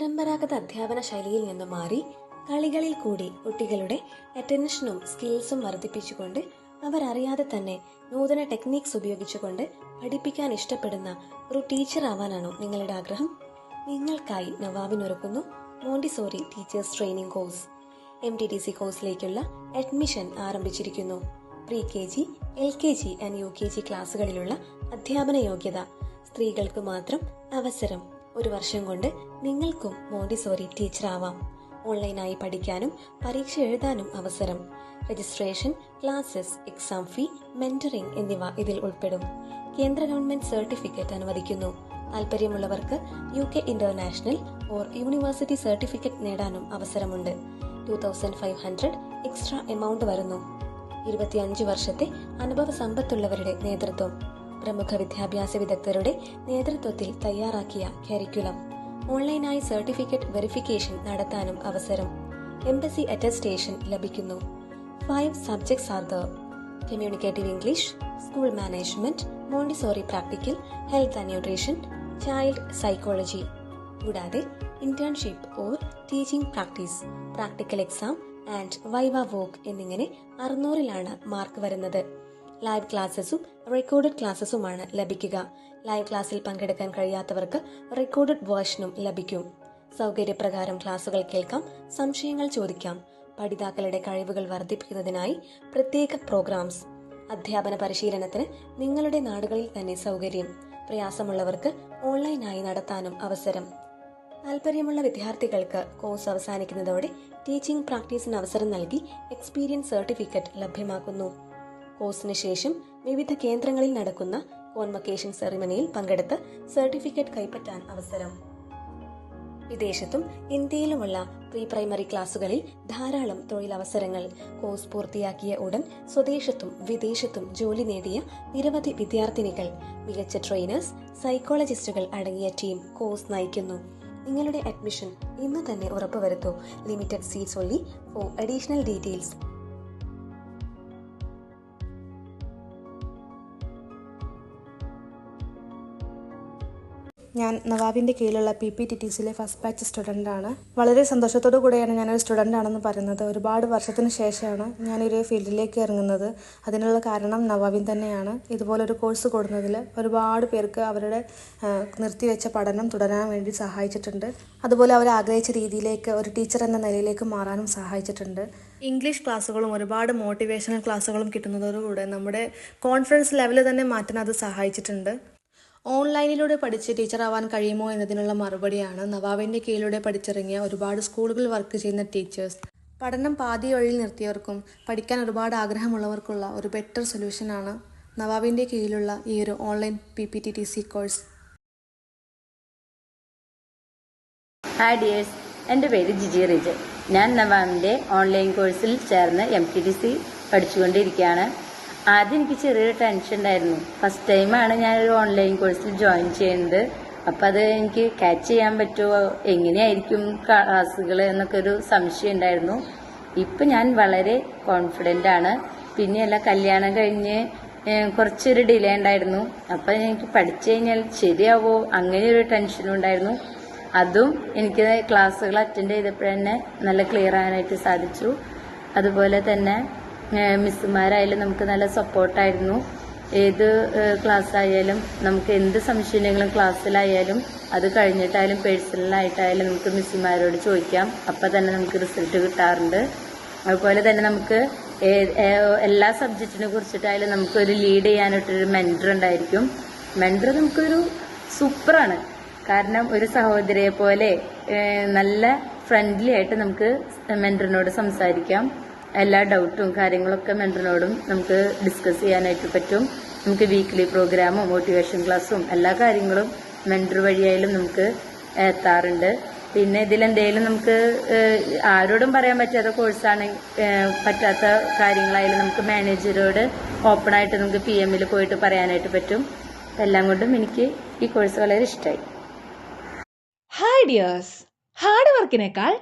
പരമ്പരാഗത അധ്യാപന ശൈലിയിൽ നിന്ന് മാറി കളികളിൽ കൂടി കുട്ടികളുടെ അറ്റൻഷനും സ്കിൽസും വർദ്ധിപ്പിച്ചുകൊണ്ട് അവരറിയാതെ തന്നെ നൂതന ടെക്നീക്സ് ഉപയോഗിച്ചുകൊണ്ട് പഠിപ്പിക്കാൻ ഇഷ്ടപ്പെടുന്ന ഒരു ടീച്ചർ ആവാനാണോ നിങ്ങളുടെ ആഗ്രഹം. നിങ്ങൾക്കായി നവാബിനൊരുക്കുന്നു Montessori teachers training course M T T C കോഴ്സിലേക്കുള്ള admission ആരംഭിച്ചിരിക്കുന്നു. Pre K G L K G and U K G ക്ലാസ്സുകളിലുള്ള അധ്യാപന യോഗ്യത സ്ത്രീകൾക്ക് മാത്രം അവസരം. ഒരു വർഷം കൊണ്ട് നിങ്ങൾക്കും മോണ്ടിസോറി ടീച്ചർ ആവാം ഓൺലൈനായി പഠിക്കാനും പരീക്ഷ എഴുതാനും അവസരം. Registration classes exam fee mentoring എന്നിവ ഇതിൽ ഉൾപ്പെടും. കേന്ദ്ര ഗവൺമെന്റ് സർട്ടിഫിക്കറ്റ് അനുവദിക്കുന്നു. താല്പര്യമുള്ളവർക്ക് U K international or university certificate നേടാനും അവസരമുണ്ട്. Two thousand five hundred extra amount വരുന്നു. ഇരുപത്തിയഞ്ച് വർഷത്തെ അനുഭവ സമ്പത്തുള്ളവരുടെ നേതൃത്വം. പ്രമുഖ വിദ്യാഭ്യാസ വിദഗ്ധരുടെ നേതൃത്വത്തിൽ തയ്യാറാക്കിയ കരിക്കുലം ഓൺലൈനായി സർട്ടിഫിക്കറ്റ് വെരിഫിക്കേഷൻ നടത്താനും അവസരം. എംബസി അറ്റസ്റ്റേഷൻ ലഭിക്കുന്നു. Five subjects are the communicative English school management Montessori practical health and nutrition child psychology കൂടാതെ internship or teaching practice practical exam and viva voce എന്നിങ്ങനെ അറുന്നൂറിലാണ് മാർക്ക് വരുന്നത്. ലൈവ് ക്ലാസ്സസും recorded ക്ലാസ്സസുമാണ് ലഭിക്കുക. ലൈവ് ക്ലാസ്സിൽ പങ്കെടുക്കാൻ കഴിയാത്തവർക്ക് റെക്കോർഡഡ് വേർഷനും ലഭിക്കും. സൗകര്യപ്രകാരം ക്ലാസുകൾ കേൾക്കാം സംശയങ്ങൾ ചോദിക്കാം. പഠിതാക്കളുടെ കഴിവുകൾ വർദ്ധിപ്പിക്കുന്നതിനായി പ്രത്യേക പ്രോഗ്രാംസ് അധ്യാപന പരിശീലനത്തിന് നിങ്ങളുടെ നാടുകളിൽ തന്നെ സൗകര്യം. പ്രയാസമുള്ളവർക്ക് ഓൺലൈനായി നടത്താനും അവസരം. താല്പര്യമുള്ള വിദ്യാർത്ഥികൾക്ക് കോഴ്സ് അവസാനിക്കുന്നതോടെ ടീച്ചിംഗ് പ്രാക്ടീസിന് അവസരം നൽകി എക്സ്പീരിയൻസ് സർട്ടിഫിക്കറ്റ് ലഭ്യമാക്കുന്നു. കോഴ്സിന് ശേഷം വിവിധ കേന്ദ്രങ്ങളിൽ നടക്കുന്ന കോൺവക്കേഷൻ സെറിമണിയിൽ പങ്കെടുത്ത് സർട്ടിഫിക്കറ്റ് കൈപ്പറ്റാൻ അവസരം. വിദേശത്തും ഇന്ത്യയിലുമുള്ള പ്രീ പ്രൈമറി ക്ലാസുകളിൽ ധാരാളം തൊഴിലവസരങ്ങൾ. കോഴ്സ് പൂർത്തിയാക്കിയ ഉടൻ സ്വദേശത്തും വിദേശത്തും ജോലി നേടിയ നിരവധി വിദ്യാർത്ഥിനികൾ മികച്ച ട്രെയിനേഴ്സ് സൈക്കോളജിസ്റ്റുകൾ അടങ്ങിയ ടീം കോഴ്സ് നയിക്കുന്നു. നിങ്ങളുടെ അഡ്മിഷൻ ഇന്ന് തന്നെ ഉറപ്പുവരുത്തൂ. Limited seats only for additional details ഞാൻ നവാബിന്റെ കീഴിലുള്ള പി പി ടി ടി സിയിലെ ഫസ്റ്റ് ബാച്ച് സ്റ്റുഡന്റാണ് വളരെ സന്തോഷത്തോടു കൂടെയാണ് ഞാനൊരു സ്റ്റുഡന്റ് ആണെന്ന് പറയുന്നത്. ഒരുപാട് വർഷത്തിന് ശേഷമാണ് ഞാനൊരു ഫീൽഡിലേക്ക് ഇറങ്ങുന്നത്. അതിനുള്ള കാരണം നവാബിൻ തന്നെയാണ്. ഇതുപോലൊരു കോഴ്സ് കൊടുക്കുന്നതിൽ ഒരുപാട് പേർക്ക് അവരുടെ നിർത്തിവെച്ച പഠനം തുടരാൻ വേണ്ടി സഹായിച്ചിട്ടുണ്ട്. അതുപോലെ അവർ ആഗ്രഹിച്ച രീതിയിലേക്ക് ഒരു ടീച്ചർ എന്ന നിലയിലേക്ക് മാറാനും സഹായിച്ചിട്ടുണ്ട്. ഇംഗ്ലീഷ് ക്ലാസ്സുകളും ഒരുപാട് മോട്ടിവേഷണൽ ക്ലാസ്സുകളും കിട്ടുന്നതോടുകൂടെ നമ്മുടെ കോൺഫിഡൻസ് ലെവൽ തന്നെ മാറ്റാൻ അത് സഹായിച്ചിട്ടുണ്ട്. ഓൺലൈനിലൂടെ പഠിച്ച് ടീച്ചറാവാൻ കഴിയുമോ എന്നതിനുള്ള മറുപടിയാണ് നവാബിന്റെ കീഴിലൂടെ പഠിച്ചിറങ്ങിയ ഒരുപാട് സ്കൂളുകൾ വർക്ക് ചെയ്യുന്ന ടീച്ചേഴ്സ്. പഠനം പാതി വഴിയിൽ നിർത്തിയവർക്കും പഠിക്കാൻ ഒരുപാട് ആഗ്രഹമുള്ളവർക്കുള്ള ഒരു ബെറ്റർ സൊല്യൂഷനാണ് നവാബിന്റെ കീഴിലുള്ള ഈ ഒരു online P P T T C course. Hi dears എന്റെ പേര് ജിജി റിജ് ഞാൻ നവാമിന്റെ ഓൺലൈൻ കോഴ്സിൽ ചേർന്ന് എം ടി ടി സി പഠിച്ചുകൊണ്ടിരിക്കുകയാണ്. ആദ്യം എനിക്ക് ചെറിയൊരു ടെൻഷൻ ഉണ്ടായിരുന്നു. ഫസ്റ്റ് ടൈമാണ് ഒരു ഓൺലൈൻ കോഴ്സിൽ ജോയിൻ ചെയ്യുന്നത്. അപ്പം അത് എനിക്ക് ക്യാച്ച് ചെയ്യാൻ പറ്റുമോ എങ്ങനെയായിരിക്കും ക്ലാസ്സുകൾ എന്നൊക്കെ ഒരു സംശയം ഉണ്ടായിരുന്നു. ഇപ്പം ഞാൻ വളരെ കോൺഫിഡന്റ് ആണ്. പിന്നെയല്ല കല്യാണം കഴിഞ്ഞ് കുറച്ചൊരു ഡിലേ ഉണ്ടായിരുന്നു. അപ്പം എനിക്ക് പഠിച്ചു കഴിഞ്ഞാൽ ശരിയാവോ? അങ്ങനെ ഒരു ടെൻഷനും ഉണ്ടായിരുന്നു. അതും എനിക്ക് ക്ലാസ്സുകൾ അറ്റൻഡ് ചെയ്തപ്പോഴന്നെ നല്ല ക്ലിയർ ആകാനായിട്ട് സാധിച്ചു. അതുപോലെ തന്നെ മിസ്സുമാരായാലും നമുക്ക് നല്ല സപ്പോർട്ടായിരുന്നു. ഏത് ക്ലാസ് ആയാലും നമുക്ക് എന്ത് സംശയങ്ങളും ക്ലാസ്സിലായാലും അത് കഴിഞ്ഞിട്ടായാലും പേഴ്സണലായിട്ടായാലും നമുക്ക് മിസ്സുമാരോട് ചോദിക്കാം. അപ്പം തന്നെ നമുക്ക് റിസൾട്ട് കിട്ടാറുണ്ട്. അതുപോലെ തന്നെ നമുക്ക് എല്ലാ സബ്ജക്റ്റിനെ കുറിച്ചിട്ടായാലും നമുക്കൊരു ലീഡ് ചെയ്യാനായിട്ടൊരു മെന്റർ ഉണ്ടായിരിക്കും. മെന്റർ നമുക്കൊരു സൂപ്പറാണ്. കാരണം ഒരു സഹോദരിയെ പോലെ നല്ല ഫ്രണ്ട്ലി ആയിട്ട് നമുക്ക് മെന്ററിനോട് സംസാരിക്കാം. എല്ലാ ഡൗട്ടും കാര്യങ്ങളൊക്കെ മെന്ററിനോടും നമുക്ക് ഡിസ്കസ് ചെയ്യാനായിട്ട് പറ്റും. നമുക്ക് വീക്ക്ലി പ്രോഗ്രാമും മോട്ടിവേഷൻ ക്ലാസ്സും എല്ലാ കാര്യങ്ങളും മെന്റർ വഴിയായാലും നമുക്ക് എത്താറുണ്ട്. പിന്നെ ഇതിലെന്തെങ്കിലും നമുക്ക് ആരോടും പറയാൻ പറ്റാത്ത കോഴ്സാണ് പറ്റാത്ത കാര്യങ്ങളായാലും നമുക്ക് മാനേജരോട് ഓപ്പണായിട്ട് നമുക്ക് പി എമ്മിൽ പോയിട്ട് പറയാനായിട്ട് പറ്റും. എല്ലാം കൊണ്ടും എനിക്ക് ഈ കോഴ്സ് വളരെ ഇഷ്ടമായി ഹായ് ഡിയേഴ്സ് ഹാർഡ് വർക്കിനേക്കാൾ